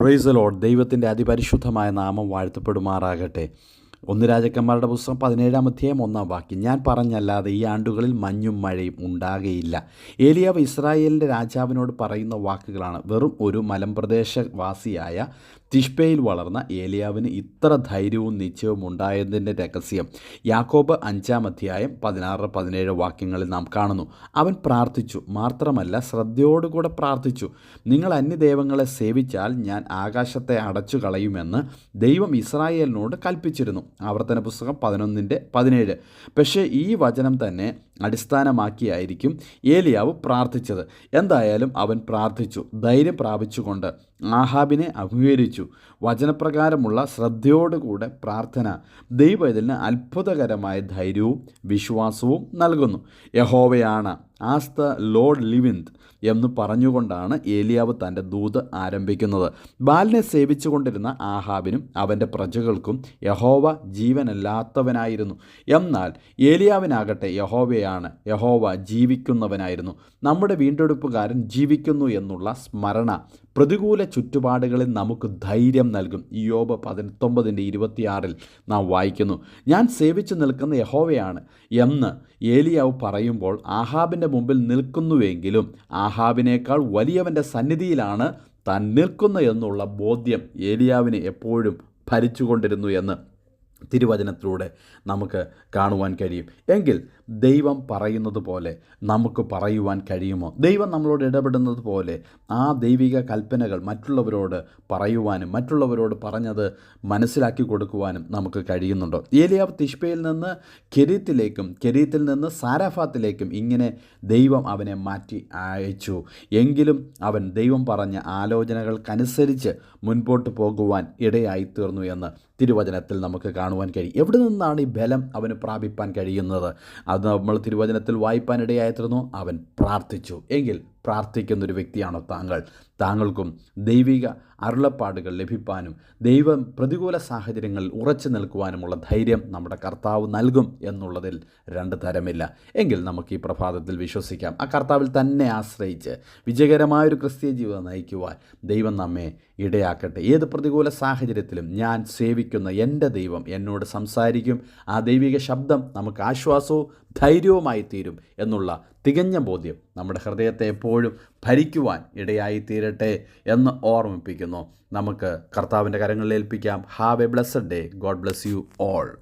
Price load ദൈവത്തിന്റെ അതിപരിശുദ്ധമായ നാമം വാഴ്ത്തപ്പെടുമാറാകട്ടെ. ഒന്ന് രാജക്കന്മാരുടെ പുസ്തകം പതിനേഴാം അധ്യായം ഒന്നാം വാക്യം. ഞാൻ പറഞ്ഞല്ലാതെ ഈ ആണ്ടുകളിൽ മഞ്ഞും മഴയും ഉണ്ടാകുകയില്ല ഏലിയാവ് ഇസ്രായേലിന്റെ രാജാവിനോട് പറയുന്ന വാക്കുകളാണ്. വെറും ഒരു മലമ്പ്രദേശവാസിയായ തിഷ്പയിൽ വളർന്ന ഏലിയാവിന് ഇത്ര ധൈര്യവും നിശ്ചയവും ഉണ്ടായതിന്റെ രഹസ്യം യാക്കോബ് അഞ്ചാം അധ്യായം പതിനാറ് പതിനേഴ് വാക്യങ്ങളിൽ നാം കാണുന്നു. അവൻ പ്രാർത്ഥിച്ചു മാത്രമല്ല ശ്രദ്ധയോടുകൂടെ പ്രാർത്ഥിച്ചു. നിങ്ങൾ അന്യദൈവങ്ങളെ സേവിച്ചാൽ ഞാൻ ആകാശത്തെ അടച്ചു കളയുമെന്ന് ദൈവം ഇസ്രായേലിനോട് കൽപ്പിച്ചിരുന്നു. ആവർത്തന പുസ്തകം പതിനൊന്നിന്റെ പതിനേഴ്. പക്ഷേ ഈ വചനം തന്നെ അടിസ്ഥാനമാക്കിയായിരിക്കും ഏലിയാവ് പ്രാർത്ഥിച്ചത്. എന്തായാലും അവൻ പ്രാർത്ഥിച്ചു ധൈര്യം പ്രാപിച്ചുകൊണ്ട് ആഹാബിനെ അഭിമുഖീകരിച്ചു. വചനപ്രകാരമുള്ള ശ്രദ്ധയോടുകൂടെ പ്രാർത്ഥന. ദൈവം ഇതിന് അത്ഭുതകരമായ ധൈര്യവും വിശ്വാസവും നൽകുന്നു. യഹോവയാണ് ആസ് ദ ലോഡ് ലിവിന്ത് എന്ന് പറഞ്ഞുകൊണ്ടാണ് ഏലിയാവ് തന്റെ ദൂത് ആരംഭിക്കുന്നത്. ബാലിനെ സേവിച്ചുകൊണ്ടിരുന്ന ആഹാബിനും അവന്റെ പ്രജകൾക്കും യഹോവ ജീവനല്ലാത്തവനായിരുന്നു. എന്നാൽ ഏലിയാവിനാകട്ടെ യഹോവയാണ് യഹോവ ജീവിക്കുന്നവനായിരുന്നു. നമ്മുടെ വീണ്ടെടുപ്പുകാരൻ ജീവിക്കുന്നു എന്നുള്ള സ്മരണ പ്രതികൂല ചുറ്റുപാടുകളിൽ നമുക്ക് ധൈര്യം നൽകും. യോബ് പതിനൊമ്പതിന്റെ ഇരുപത്തിയാറിൽ നാം വായിക്കുന്നു ഞാൻ സേവിച്ചു നിൽക്കുന്ന യഹോവയാണ് എന്ന് ഏലിയാവ് പറയുമ്പോൾ ആഹാബിന്റെ മുമ്പിൽ നിൽക്കുന്നുവെങ്കിലും ആഹാബിനേക്കാൾ വലിയവന്റെ സന്നിധിയിലാണ് താൻ നിൽക്കുന്നു എന്നുള്ള ബോധ്യം ഏലിയാവിനെ എപ്പോഴും ഭരിച്ചുകൊണ്ടിരുന്നു എന്ന് തിരുവചനത്തിലൂടെ നമുക്ക് കാണുവാൻ കഴിയും. എങ്കിൽ ദൈവം പറയുന്നത് പോലെ നമുക്ക് പറയുവാൻ കഴിയുമോ? ദൈവം നമ്മളോട് ഇടപെടുന്നത് പോലെ ആ ദൈവിക കൽപ്പനകൾ മറ്റുള്ളവരോട് പറയുവാനും മറ്റുള്ളവരോട് പറഞ്ഞത് മനസ്സിലാക്കി കൊടുക്കുവാനും നമുക്ക് കഴിയുന്നുണ്ടോ? ഏലിയാവ് തിഷ്പയിൽ നിന്ന് കെരീത്തിലേക്കും കെരീത്തിൽ നിന്ന് സാരാഫാത്തിലേക്കും ഇങ്ങനെ ദൈവം അവനെ മാറ്റി അയച്ചു. എങ്കിലും അവൻ ദൈവം പറഞ്ഞ ആലോചനകൾക്കനുസരിച്ച് മുൻപോട്ട് പോകുവാൻ ഇടയായി തീർന്നു എന്ന് തിരുവചനത്തിൽ നമുക്ക് കാണുവാൻ കഴിയും. എവിടെ നിന്നാണ് ഈ ബലം അവന് പ്രാപിപ്പാൻ കഴിയുന്നത്? അത് നമ്മൾ തിരുവചനത്തിൽ വായിപ്പാനിടയായിരുന്നു. അവൻ പ്രാർത്ഥിച്ചു. എങ്കിൽ പ്രാർത്ഥിക്കുന്ന ഒരു വ്യക്തിയാണോ താങ്കൾ? താങ്കൾക്കും ദൈവിക അരുളപ്പാടുകൾ ലഭിപ്പാനും ദൈവം പ്രതികൂല സാഹചര്യങ്ങളിൽ ഉറച്ചു നിൽക്കുവാനുമുള്ള ധൈര്യം നമ്മുടെ കർത്താവ് നൽകും എന്നുള്ളതിൽ രണ്ട് തരമില്ല. എങ്കിൽ നമുക്ക് ഈ പ്രഭാതത്തിൽ വിശ്വസിക്കാം. ആ കർത്താവിൽ തന്നെ ആശ്രയിച്ച് വിജയകരമായൊരു ക്രിസ്തീയ ജീവിതം നയിക്കുവാൻ ദൈവം നമ്മെ ഇടയാക്കട്ടെ. ഏത് പ്രതികൂല സാഹചര്യത്തിലും ഞാൻ സേവിക്കുന്ന എന്റെ ദൈവം എന്നോട് സംസാരിക്കും. ആ ദൈവിക ശബ്ദം നമുക്ക് ആശ്വാസവും ധൈര്യവുമായി തീരും എന്നുള്ള തികഞ്ഞ ബോധ്യം നമ്മുടെ ഹൃദയത്തെ എപ്പോഴും ഭരിക്കുവാൻ ഇടയായിത്തീരട്ടെ എന്ന് ഓർമ്മിപ്പിക്കുന്നു. നമുക്ക് കർത്താവിന്റെ കരങ്ങളിൽ ഏൽപ്പിക്കാം. Have a blessed day God bless you all